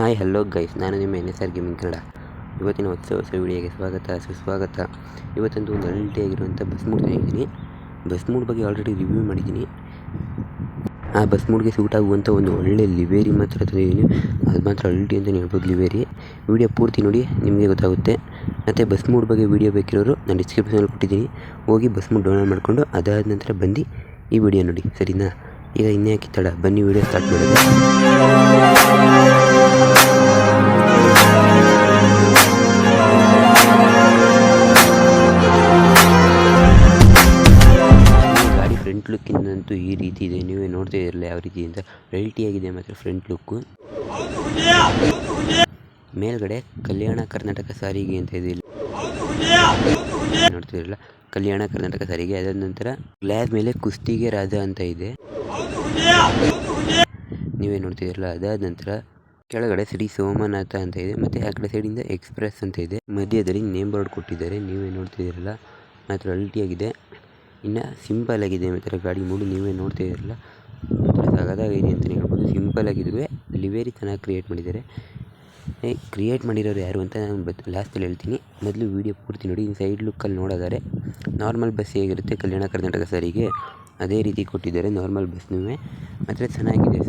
Hi, hello guys, ನಾನು ನಿಮ್ಮ N S R gaming Kannada. ಇವತ್ತಿನ ಹೊಸ ಹೊಸ ವಿಡಿಯೋಗೆ ಸ್ವಾಗತ, ಸುಸ್ವಾಗತ. ಇವತ್ತೊಂದು ಒಂದು ಅಲ್ಟಿಯಾಗಿರುವಂಥ ಬಸ್ ಮೂಡ್ ತಂದಿದ್ದೀನಿ ಬಸ್ ಮೂಡ್ ಬಗ್ಗೆ ಆಲ್ರೆಡಿ ರಿವ್ಯೂ ಮಾಡಿದ್ದೀನಿ. ಆ ಬಸ್ ಮೂಡ್ಗೆ ಸೂಟ್ ಆಗುವಂಥ ಒಂದು ಒಳ್ಳೆ ಲಿವೇರಿ ಮಾತ್ರ ತಂದಿದ್ದೀನಿ ಅದು ಮಾತ್ರ ಅಲ್ಟಿ ಅಂತಲೇ ಹೇಳ್ಬೋದು ಲಿವೇರಿ ವಿಡಿಯೋ ಪೂರ್ತಿ ನೋಡಿ, ನಿಮಗೆ ಗೊತ್ತಾಗುತ್ತೆ. ಮತ್ತು ಬಸ್ ಮೂಡ್ ಬಗ್ಗೆ ವಿಡಿಯೋ ಬೇಕಿರೋರು ನಾನು ಡಿಸ್ಕ್ರಿಪ್ಷನಲ್ಲಿ ಕೊಟ್ಟಿದ್ದೀನಿ. ಹೋಗಿ ಬಸ್ ಮೂಡ್ ಡೌನ್ಲೋಡ್ ಮಾಡಿಕೊಂಡು ಅದಾದ ನಂತರ ಬಂದು ಈ ವಿಡಿಯೋ ನೋಡಿ, ಸರಿನಾ? ಈಗ ಇನ್ನೇ ತಡ ಬನ್ನಿ ವಿಡಿಯೋ ಸ್ಟಾರ್ಟ್ ಮಾಡೋದು. ಫ್ರಂಟ್ ಲುಕ್ಕಿಂದಂತೂ ಈ ರೀತಿ ಇದೆ. ನೀವೇ ನೋಡ್ತಾ ಇರಲಿಲ್ಲ ಯಾವ ರೀತಿ ಅಂತ ವೆರೈಟಿ ಆಗಿದೆ ಮಾತ್ರ ಫ್ರಂಟ್ ಲುಕ್ಕು ಮೇಲ್ಗಡೆ ಕಲ್ಯಾಣ ಕರ್ನಾಟಕ ಸಾರಿಗೆ ಅಂತ ಇದೆ ಇಲ್ಲಿ. ನೋಡ್ತಿರಲ್ಲ ಕಲ್ಯಾಣ ಕರ್ನಾಟಕ ಸಾರಿಗೆ. ಅದಾದ ನಂತರ ಗ್ಲಾಸ್ ಮೇಲೆ ಕುಸ್ತಿಗೆ ರಾಜ ಅಂತ ಇದೆ. ನೀವೇ ನೋಡ್ತಿದ್ದೀರಲ್ಲ, ಅದಾದ ನಂತರ ಕೆಳಗಡೆ ಶ್ರೀ ಸೋಮನಾಥ ಅಂತ ಇದೆ, ಮತ್ತು ಆ ಕಡೆ ಸೈಡಿಂದ ಎಕ್ಸ್ಪ್ರೆಸ್ ಅಂತ ಇದೆ. ಮಧ್ಯದಲ್ಲಿ ನೇಮ್ ಬೋರ್ಡ್ ಕೊಟ್ಟಿದ್ದಾರೆ. ನೀವೇ ನೋಡ್ತಿದ್ದೀರಲ್ಲ, ಮಾತ್ರ ಅಲ್ಟಿಯಾಗಿದೆ. ಇನ್ನು ಸಿಂಪಲ್ ಆಗಿದೆ ಮಾತ್ರ ಗಾಡಿ ಮೂಡು ನೀವೇ ನೋಡ್ತಿದ್ದೀರಲ್ಲ. ಸಗದಾಗಿದೆ ಅಂತಲೇ ಹೇಳ್ಬೋದು. ಸಿಂಪಲ್ ಆಗಿದ್ರೂ ಲಿವೇರಿ ಚೆನ್ನಾಗಿ ಕ್ರಿಯೇಟ್ ಮಾಡಿದ್ದಾರೆ. ಕ್ರಿಯೇಟ್ ಮಾಡಿರೋರು ಯಾರು ಅಂತ ನಾನು ಬತ್ ಲಾಸ್ಟಲ್ಲಿ ಹೇಳ್ತೀನಿ. ಮೊದಲು ವೀಡಿಯೋ ಪೂರ್ತಿ ನೋಡಿ ಸೈಡ್ ಲುಕ್ಕಲ್ಲಿ ನೋಡೋದಾರೆ ನಾರ್ಮಲ್ ಬಸ್ ಹೇಗಿರುತ್ತೆ, ಕಲ್ಯಾಣ ಕರ್ನಾಟಕ ಸಾರಿಗೆ. ಅದೇ ರೀತಿ ಕೊಟ್ಟಿದ್ದಾರೆ ನಾರ್ಮಲ್ ಬಸ್ನೂ ಮಾತ್ರ ಚೆನ್ನಾಗಿದೆ.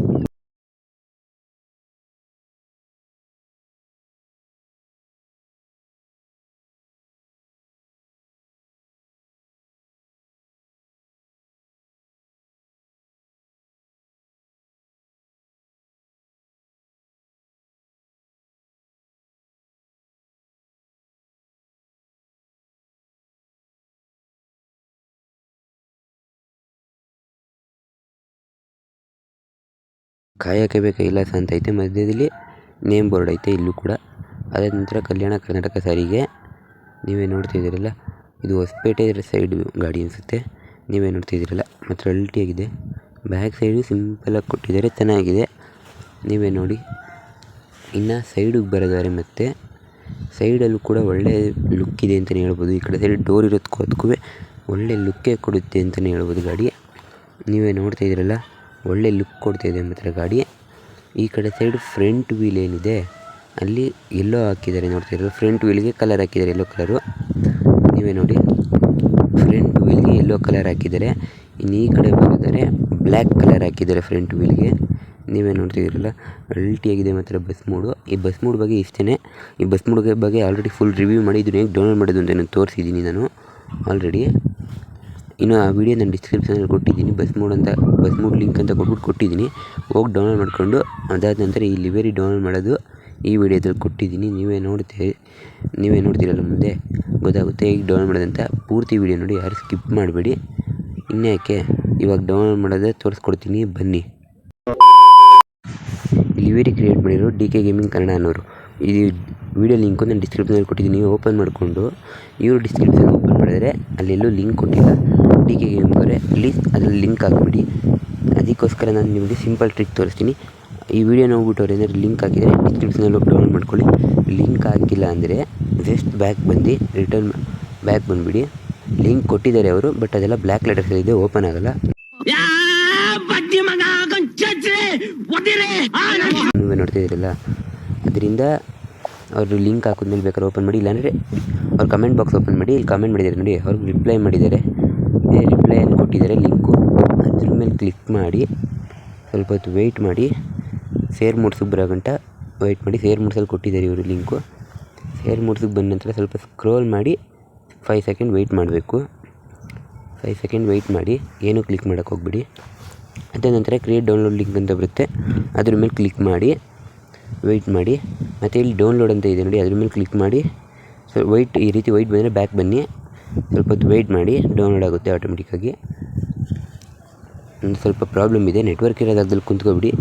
ಕಾಯಕ್ಕೆ ಬೇಕು ಕೈಲಾಸ ಅಂತ ಐತೆ. ಮಧ್ಯದಲ್ಲಿ ನೇಮ್ ಬೋರ್ಡ್ ಐತೆ ಇಲ್ಲೂ ಕೂಡ. ಅದಾದ ನಂತರ ಕಲ್ಯಾಣ ಕರ್ನಾಟಕ ಸಾರಿಗೆ. ನೀವೇ ನೋಡ್ತಿದ್ದೀರಲ್ಲ, ಇದು ಹೊಸಪೇಟೆ ಸೈಡ್ ಗಾಡಿ ಅನಿಸುತ್ತೆ. ನೀವೇ ನೋಡ್ತಿದ್ದೀರಲ್ಲ, ಮಾತ್ರ ಅಲ್ಟಿಯಾಗಿದೆ ಬ್ಯಾಕ್ ಸೈಡು ಸಿಂಪಲಾಗಿ ಕೊಟ್ಟಿದ್ದಾರೆ, ಚೆನ್ನಾಗಿದೆ. ನೀವೇ ನೋಡಿ. ಇನ್ನು ಸೈಡಿಗೆ ಬರೋದಾರೆ ಮತ್ತು ಸೈಡಲ್ಲೂ ಕೂಡ ಒಳ್ಳೆ ಲುಕ್ ಇದೆ ಅಂತಲೇ ಹೇಳ್ಬೋದು. ಈ ಕಡೆ ಸೈಡ್ ಡೋರ್ ಇರೋದಕ್ಕೂ ಅದಕ್ಕೂ ಒಳ್ಳೆ ಲುಕ್ಕೇ ಕೊಡುತ್ತೆ ಅಂತಲೇ ಹೇಳ್ಬೋದು ಗಾಡಿ. ನೀವೇ ನೋಡ್ತಾ ಇದ್ದೀರಲ್ಲ ಒಳ್ಳೆ ಲುಕ್ ಕೊಡ್ತಿದೆ ಮಾತ್ರ ಗಾಡಿ. ಈ ಕಡೆ ಸೈಡ್ ಫ್ರಂಟ್ ವೀಲ್ ಏನಿದೆ, ಅಲ್ಲಿ ಎಲ್ಲೋ ಹಾಕಿದ್ದಾರೆ ನೋಡ್ತಾ ಇರೋದು. ಫ್ರಂಟ್ ವೀಲ್ಗೆ ಕಲರ್ ಹಾಕಿದ್ದಾರೆ ಎಲ್ಲೋ ಕಲರು ನೀವೇ ನೋಡಿ. ಫ್ರಂಟ್ ವೀಲ್ಗೆ ಎಲ್ಲೋ ಕಲರ್ ಹಾಕಿದ್ದಾರೆ. ಇನ್ನು ಈ ಕಡೆ ಬರೋದಾರೆ ಬ್ಲ್ಯಾಕ್ ಕಲರ್ ಹಾಕಿದ್ದಾರೆ ಫ್ರಂಟ್ ವೀಲ್ಗೆ ನೀವೇ ನೋಡ್ತಿದ್ದೀರಲ್ಲ ಅಲ್ಟಿಯಾಗಿದೆ ಮಾತ್ರ ಬಸ್ ಮೂಡು ಈ ಬಸ್ ಮೂಡ್ ಬಗ್ಗೆ ಇಷ್ಟೇ ಈ ಬಸ್ ಮೂಡ್ ಬಗ್ಗೆ ಆಲ್ರೆಡಿ ಫುಲ್ ರಿವ್ಯೂ ಮಾಡಿ ಡೌನ್ಲೋಡ್ ಮಾಡೋದು ಅಂತ ನಾನು ತೋರಿಸಿದ್ದೀನಿ ನಾನು ಆಲ್ರೆಡಿ ಇನ್ನು ಆ ವಿಡಿಯೋ ನಾನು ಡಿಸ್ಕ್ರಿಪ್ಷನಲ್ಲಿ ಕೊಟ್ಟಿದ್ದೀನಿ ಬಸ್ ಮೋಡ್ ಅಂತ ಬಸ್ ಮೋಡ್ ಲಿಂಕ್ ಅಂತ ಕೊಟ್ಬಿಟ್ಟು ಕೊಟ್ಟಿದ್ದೀನಿ. ಹೋಗಿ ಡೌನ್ಲೋಡ್ ಮಾಡಿಕೊಂಡು, ಅದಾದ ನಂತರ ಈ ಲಿವೇರಿ ಡೌನ್ಲೋಡ್ ಮಾಡೋದು ಈ ವಿಡಿಯೋದಲ್ಲಿ ಕೊಟ್ಟಿದ್ದೀನಿ. ನೀವೇ ನೋಡ್ತೀರಿ, ನೀವೇ ನೋಡ್ತೀರಲ್ಲ ಮುಂದೆ, ಗೊತ್ತಾಗುತ್ತೆ. ಈಗ ಡೌನ್ಲೋಡ್ ಮಾಡೋದಂತ ಪೂರ್ತಿ ವಿಡಿಯೋ ನೋಡಿ, ಯಾರು ಸ್ಕಿಪ್ ಮಾಡಬೇಡಿ. ಇನ್ಯಾಕೆ ಇವಾಗ ಡೌನ್ಲೋಡ್ ಮಾಡೋದೇ ತೋರಿಸ್ಕೊಡ್ತೀನಿ, ಬನ್ನಿ. ಲಿವೇರಿ ಕ್ರಿಯೇಟ್ ಮಾಡಿರೋ ಡಿ ಕೆ ಗೇಮಿಂಗ್ ಕನ್ನಡ ಅನ್ನೋರು. ಈ ವಿಡಿಯೋ ಲಿಂಕು ನಾನು ಡಿಸ್ಕ್ರಿಪ್ಷನಲ್ಲಿ ಕೊಟ್ಟಿದ್ದೀನಿ. ಓಪನ್ ಮಾಡಿಕೊಂಡು ಇವರು ಡಿಸ್ಕ್ರಿಪ್ಷನ್ ಓಪನ್ ಮಾಡಿದರೆ ಅಲ್ಲೆಲ್ಲೂ ಲಿಂಕ್ ಕೊಟ್ಟಿಲ್ಲ. ಡಿ ಕೆ ಗೇಮ್ ಅವರೇ ಪ್ಲೀಸ್ ಅದ್ರಲ್ಲಿ ಲಿಂಕ್ ಹಾಕ್ಬಿಡಿ. ಅದಕ್ಕೋಸ್ಕರ ನಾನು ನಿಮಗೆ ಸಿಂಪಲ್ ಟ್ರಿಕ್ ತೋರಿಸ್ತೀನಿ. ಈ ವಿಡಿಯೋ ನೋಡ್ಬಿಟ್ಟು ಅವ್ರು ಏನಾದ್ರು ಲಿಂಕ್ ಹಾಕಿದರೆ ಡಿಸ್ಕ್ರಿಪ್ಷನಲ್ಲಿ ಹೋಗಿ ಡೌನ್ಲೋಡ್ ಮಾಡ್ಕೊಳ್ಳಿ. ಲಿಂಕ್ ಹಾಕಿಲ್ಲ ಅಂದರೆ ಜಸ್ಟ್ ಬ್ಯಾಕ್ ಬಂದು ರಿಟರ್ನ್ ಬ್ಯಾಕ್ ಬಂದುಬಿಡಿ. ಲಿಂಕ್ ಕೊಟ್ಟಿದ್ದಾರೆ ಅವರು ಬಟ್ ಅದೆಲ್ಲ ಬ್ಲ್ಯಾಕ್ ಲೆಟರ್ಸಲ್ಲಿದೆ ಓಪನ್ ಆಗಲ್ಲ. ನೀವೇ ನೋಡ್ತಾ ಇದ್ದೀರಲ್ಲ? ಅದರಿಂದ ಅವರು ಲಿಂಕ್ ಹಾಕಿದ್ಮೇಲೆ ಬೇಕಾದ್ರೆ ಓಪನ್ ಮಾಡಿ, ಇಲ್ಲಾಂದರೆ ಅವ್ರು ಕಮೆಂಟ್ ಬಾಕ್ಸ್ ಓಪನ್ ಮಾಡಿ, ಇಲ್ಲಿ ಕಮೆಂಟ್ ಮಾಡಿದ್ದಾರೆ ನೋಡಿ ಅವ್ರಿಗೆ ರಿಪ್ಲೈ ಮಾಡಿದ್ದಾರೆ. ರಿಪ್ಲೈಯಲ್ಲಿ ಕೊಟ್ಟಿದ್ದಾರೆ ಲಿಂಕು ಅದ್ರ ಮೇಲೆ ಕ್ಲಿಕ್ ಮಾಡಿ, ಸ್ವಲ್ಪ ಹೊತ್ತು ವೆಯ್ಟ್ ಮಾಡಿ ಸೇರ್ ಮೂಡ್ಸಕ್ಕೆ ಬರೋ ಗಂಟ ವೆಯ್ಟ್ ಮಾಡಿ ಸೇರ್ ಮೂಡ್ಸಲ್ಲಿ ಕೊಟ್ಟಿದ್ದಾರೆ ಇವರು ಲಿಂಕು ಸೇರ್ ಮೂಡ್ಸಕ್ಕೆ ಬಂದ ನಂತರ ಸ್ವಲ್ಪ ಸ್ಕ್ರೋಲ್ ಮಾಡಿ ಫೈವ್ ಸೆಕೆಂಡ್ ವೆಯ್ಟ್ ಮಾಡಬೇಕು. ಫೈವ್ ಸೆಕೆಂಡ್ ವೆಯ್ಟ್ ಮಾಡಿ, ಏನೂ ಕ್ಲಿಕ್ ಮಾಡೋಕ್ಕೆ ಹೋಗ್ಬಿಡಿ. ಅದಾದ ನಂತರ ಕ್ರಿಯೇಟ್ ಡೌನ್ಲೋಡ್ ಲಿಂಕ್ ಅಂತ ಬರುತ್ತೆ. ಅದ್ರ ಮೇಲೆ ಕ್ಲಿಕ್ ಮಾಡಿ ವೆಯ್ಟ್ ಮಾಡಿ. ಮತ್ತು ಇಲ್ಲಿ ಡೌನ್ಲೋಡ್ ಅಂತ ಇದೆ ನೋಡಿ, ಅದ್ರ ಮೇಲೆ ಕ್ಲಿಕ್ ಮಾಡಿ. ಸೊ ವೈಟ್ ಈ ರೀತಿ ವೈಟ್ ಬಂದರೆ ಬ್ಯಾಕ್ ಬನ್ನಿ. ಸ್ವಲ್ಪ ಹೊತ್ತು ವೆಯ್ಟ್ ಮಾಡಿ ಡೌನ್ಲೋಡ್ ಆಗುತ್ತೆ ಆಟೋಮೆಟಿಕ್ಕಾಗಿ ಒಂದು ಸ್ವಲ್ಪ ಪ್ರಾಬ್ಲಮ್ ಇದೆ. ನೆಟ್ವರ್ಕ್ ಇರೋ ಜಾಗದಲ್ಲಿ ಕುಂತ್ಕೊಬಿಡಿ.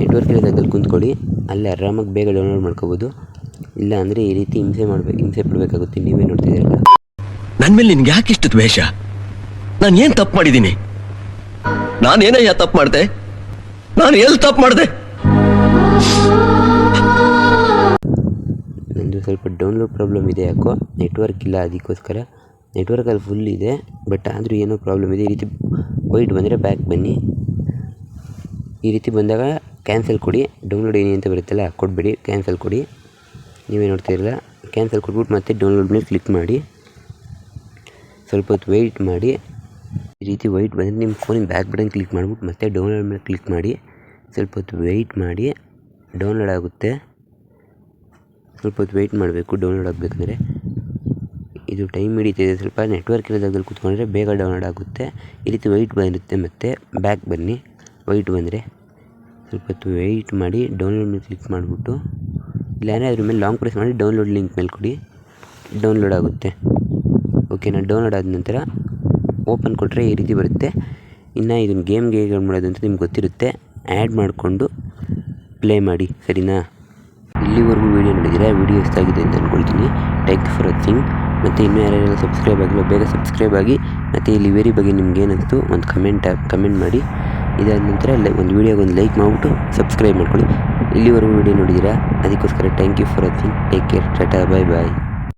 ನೆಟ್ವರ್ಕ್ ಇರೋ ಜಾಗದಲ್ಲಿ ಕುಂತ್ಕೊಳ್ಳಿ. ಅಲ್ಲಿ ಆರಾಮಾಗಿ ಬೇಗ ಡೌನ್ಲೋಡ್ ಮಾಡ್ಕೋಬೋದು. ಇಲ್ಲ ಅಂದರೆ ಈ ರೀತಿ ಹಿಂಸೆ ಮಾಡಬೇಕು ಹಿಂಸೆ ಪಡಬೇಕಾಗುತ್ತೆ. ನೀವೇ ನೋಡ್ತಿದ್ದೀರಲ್ಲ ನನ್ನ ಮೇಲೆ ನಿನ್ಗೆ ಯಾಕೆ ಇಷ್ಟು ದ್ವೇಷ? ನಾನು ಏನು ತಪ್ಪು ಮಾಡಿದ್ದೀನಿ? ನಾನೇನಯ್ಯ ತಪ್ಪು ಮಾಡಿದೆ? ನಾನು ಎಲ್ಲಿ ತಪ್ಪು ಮಾಡ್ದೆ? ನಂದು ಸ್ವಲ್ಪ ಡೌನ್ಲೋಡ್ ಪ್ರಾಬ್ಲಮ್ ಇದೆ ಯಾಕೋ? ನೆಟ್ವರ್ಕ್ ಇಲ್ಲ ಅದಕ್ಕೋಸ್ಕರ. ನೆಟ್ವರ್ಕಲ್ಲಿ ಫುಲ್ ಇದೆ ಬಟ್ ಆದರೂ ಏನೋ ಪ್ರಾಬ್ಲಮ್ ಇದೆ. ಈ ರೀತಿ ವೈಟ್ ಬಂದರೆ ಬ್ಯಾಕ್ ಬನ್ನಿ. ಈ ರೀತಿ ಬಂದಾಗ ಕ್ಯಾನ್ಸಲ್ ಕೊಡಿ. ಡೌನ್ಲೋಡ್ ಏನಿ ಅಂತ ಬರುತ್ತಲ್ಲ, ಕೊಡಬೇಡಿ. ಕ್ಯಾನ್ಸಲ್ ಕೊಡಿ. ನೀವೇ ನೋಡ್ತಾ ಇರಲ್ಲ. ಕ್ಯಾನ್ಸಲ್ ಕೊಟ್ಬಿಟ್ಟು ಮತ್ತೆ ಡೌನ್ಲೋಡ್ ಮೇಲೆ ಕ್ಲಿಕ್ ಮಾಡಿ. ಸ್ವಲ್ಪ ಹೊತ್ತು ವೆಯ್ಟ್ ಮಾಡಿ. ಈ ರೀತಿ ವೈಟ್ ಬಂದರೆ ನಿಮ್ಮ ಫೋನಿನ ಬ್ಯಾಕ್ ಬಟನ್ ಕ್ಲಿಕ್ ಮಾಡಿಬಿಟ್ಟು ಮತ್ತೆ ಡೌನ್ಲೋಡ್ ಮೇಲೆ ಕ್ಲಿಕ್ ಮಾಡಿ. ಸ್ವಲ್ಪ ಹೊತ್ತು ವೆಯ್ಟ್ ಮಾಡಿ. ಡೌನ್ಲೋಡ್ ಆಗುತ್ತೆ. ಸ್ವಲ್ಪ ಹೊತ್ತು ವೆಯ್ಟ್ ಮಾಡಬೇಕು ಡೌನ್ಲೋಡ್ ಆಗಬೇಕಂದ್ರೆ. ಇದು ಟೈಮ್ ಹಿಡಿತಿದೆ ಸ್ವಲ್ಪ ನೆಟ್ವರ್ಕ್ ಇರೋ ಜಾಗದಲ್ಲಿ ಕೂತ್ಕೊಂಡ್ರೆ ಬೇಗ ಡೌನ್ಲೋಡ್ ಆಗುತ್ತೆ. ಈ ರೀತಿ ವೆಯ್ಟ್ ಬಂದಿರುತ್ತೆ ಮತ್ತು ಬ್ಯಾಕ್ ಬನ್ನಿ. ವೈಟ್ ಬಂದರೆ ಸ್ವಲ್ಪ ಹೊತ್ತು ವೆಯ್ಟ್ ಮಾಡಿ ಡೌನ್ಲೋಡ್ ಮೇಲೆ ಕ್ಲಿಕ್ ಮಾಡಿಬಿಟ್ಟು, ಇಲ್ಲಾಂದರೆ ಅದ್ರ ಮೇಲೆ ಲಾಂಗ್ ಪ್ರೆಸ್ ಮಾಡಿ ಡೌನ್ಲೋಡ್ ಲಿಂಕ್ ಮೇಲೆ ಕೊಡಿ. ಡೌನ್ಲೋಡ್ ಆಗುತ್ತೆ. ಓಕೆನಾ ಡೌನ್ಲೋಡ್ ಆದ ನಂತರ ಓಪನ್ ಕೊಟ್ಟರೆ ಈ ರೀತಿ ಬರುತ್ತೆ. ಇನ್ನು ಇದನ್ನು ಗೇಮ್ಗೆ ಹೇಗೆ ಮಾಡೋದು ಅಂತ ನಿಮ್ಗೆ ಗೊತ್ತಿರುತ್ತೆ. ಆ್ಯಡ್ ಮಾಡಿಕೊಂಡು ಪ್ಲೇ ಮಾಡಿ, ಸರಿನಾ? ಇಲ್ಲಿವರೆಗೂ ವೀಡಿಯೋ ನೋಡಿದಿರಾ ವೀಡಿಯೋ ಇಷ್ಟ ಆಗಿದೆ ಅಂತ ಅಂದ್ಕೊಳ್ತೀನಿ ಟೈಕ್ ಯು ಫಾರ್ ವಾಚಿಂಗ್ ಮತ್ತು ಇನ್ನೂ ಯಾರ್ಯಾರೆಲ್ಲ ಸಬ್ಸ್ಕ್ರೈಬ್ ಆಗಿಲ್ಲ ಬೇಗ ಸಬ್ಸ್ಕ್ರೈಬ್ ಆಗಿ, ಮತ್ತು ಇಲ್ಲಿ ಲಿವೇರಿ ಬಗ್ಗೆ ನಿಮ್ಗೆ ಏನಿಸ್ತು ಒಂದು ಕಮೆಂಟ್ ಕಮೆಂಟ್ ಮಾಡಿ. ಇದಾದ ನಂತರ ಲೈ ಒಂದು ವೀಡಿಯೋಗೆ ಒಂದು ಲೈಕ್ ಮಾಡಿಬಿಟ್ಟು ಸಬ್ಸ್ಕ್ರೈಬ್ ಮಾಡ್ಕೊಳ್ಳಿ. ಇಲ್ಲಿವರೆಗೂ ವೀಡಿಯೋ ನೋಡಿದ್ದೀರಾ? ಅದಕ್ಕೋಸ್ಕರ thank you for watching take care tata bye bye